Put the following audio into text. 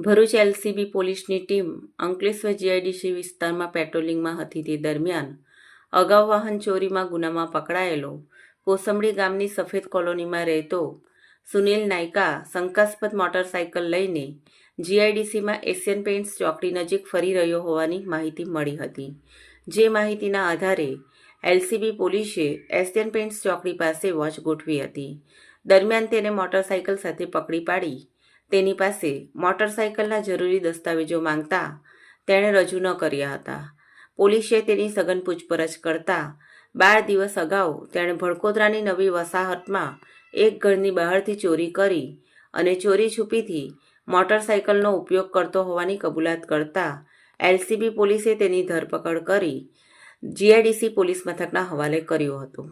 Bharuch LCB પોલીસની team Ankleshwar GIDC વિસ્તારમાં પેટ્રોલિંગમાં હતી તે દરમિયાન અગાઉ વાહન ચોરીમાં ગુનામાં પકડાયેલો કોસંબડી ગામની સફેદ કોલોનીમાં રહેતો સુનિલ નાયકા શંકાસ્પદ મોટરસાયકલ લઈને જીઆઈડીસીમાં એશિયન પેઇન્ટ્સ ચોકડી નજીક ફરી રહ્યો હોવાની માહિતી મળી હતી. જે માહિતીના આધારે એલસીબી પોલીસે એશિયન પેઇન્ટ્સ ચોકડી પાસે વોચ ગોઠવી હતી. દરમિયાન તેને મોટરસાયકલ સાથે પકડી પાડી તેની પાસે મોટરસાયકલના જરૂરી દસ્તાવેજો માંગતા તેણે રજૂ ન કર્યા હતા. પોલીસે તેની સઘન પૂછપરછ કરતા બાર દિવસ અગાઉ તેણે ભડકોદરાની નવી વસાહતમાં એક ઘરની બહારથી ચોરી કરી અને ચોરી છુપીથી મોટરસાયકલનો ઉપયોગ કરતો હોવાની કબૂલાત કરતા એલસીબી પોલીસે તેની ધરપકડ કરી જીઆઈડીસી પોલીસ મથકના હવાલે કર્યો હતો.